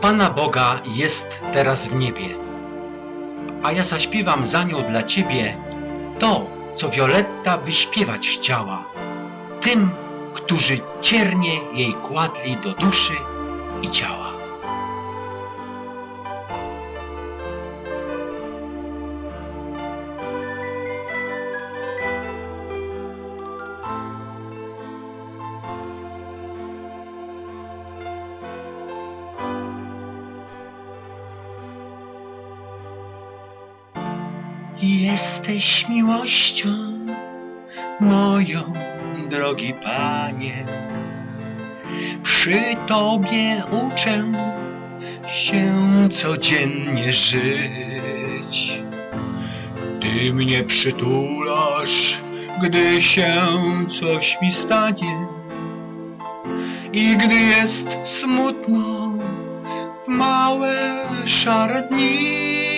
Pana Boga jest teraz w niebie, a ja zaśpiewam za nią dla Ciebie to, co Violetta wyśpiewać chciała, tym, którzy ciernie jej kładli do duszy i ciała. Jesteś miłością moją, drogi Panie. Przy Tobie uczę się codziennie żyć. Ty mnie przytulasz, gdy się coś mi stanie i gdy jest smutno w małe szare dni.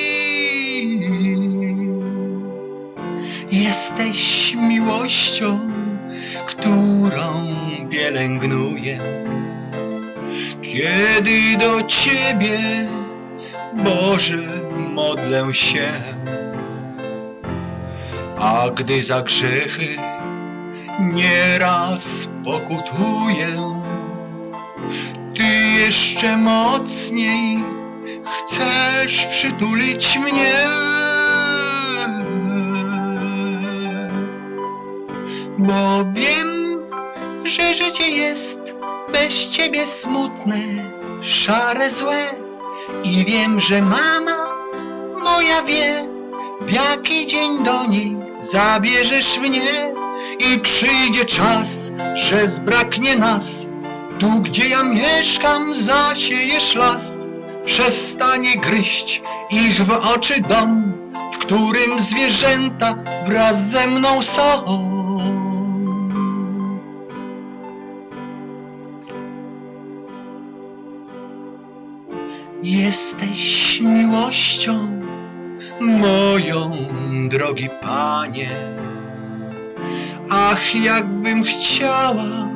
Jesteś miłością, którą pielęgnuję. Kiedy do Ciebie, Boże, modlę się, a gdy za grzechy nieraz pokutuję, Ty jeszcze mocniej chcesz przytulić mnie. Życie jest bez ciebie smutne, szare, złe i wiem, że mama moja wie, w jaki dzień do niej zabierzesz mnie i przyjdzie czas, że zbraknie nas. Tu, gdzie ja mieszkam, zasiejesz las, przestanie gryźć ich w oczy dom, w którym zwierzęta wraz ze mną są. Jesteś miłością moją, drogi Panie. Ach, jakbym chciała,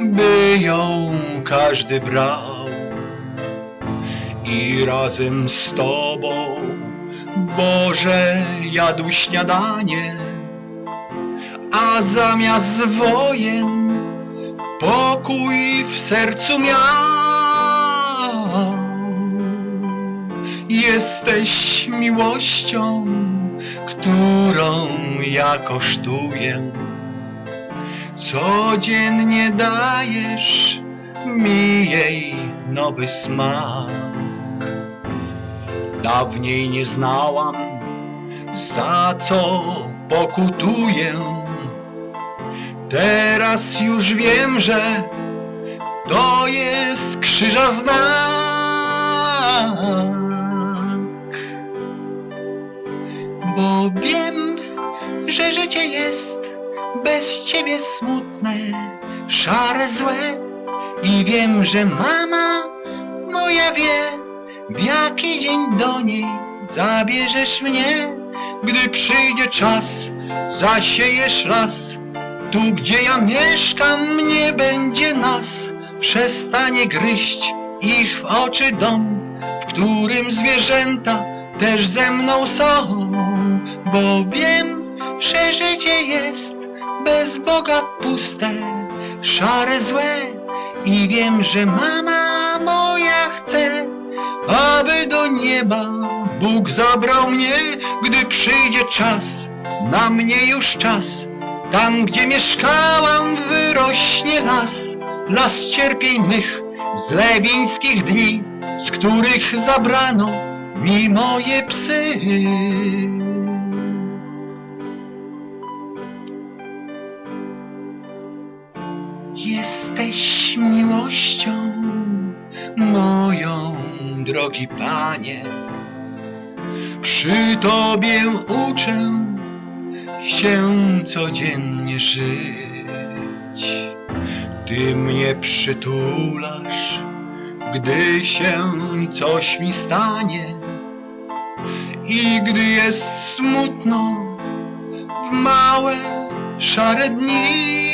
by ją każdy brał i razem z Tobą, Boże, jadł śniadanie, a zamiast wojen pokój w sercu miał. Jesteś miłością, którą ja kosztuję. Codziennie dajesz mi jej nowy smak. Dawniej nie znałam, za co pokutuję. Teraz już wiem, że to jest krzyża znak. Ciebie smutne, szare, złe. I wiem, że mama moja wie, w jaki dzień do niej zabierzesz mnie, gdy przyjdzie czas, zasiejesz las. Tu, gdzie ja mieszkam, nie będzie nas, przestanie gryźć ich w oczy dom, w którym zwierzęta też ze mną są, bo wiem, że życie jest bez Boga puste, szare, złe i wiem, że mama moja chce, aby do nieba Bóg zabrał mnie, gdy przyjdzie czas, na mnie już czas. Tam, gdzie mieszkałam, wyrośnie las, las cierpień mych, z lewińskich dni, z których zabrano mi moje psy. Jesteś miłością moją, drogi Panie. Przy Tobie uczę się codziennie żyć. Ty mnie przytulasz, gdy się coś mi stanie i gdy jest smutno w małe szare dni.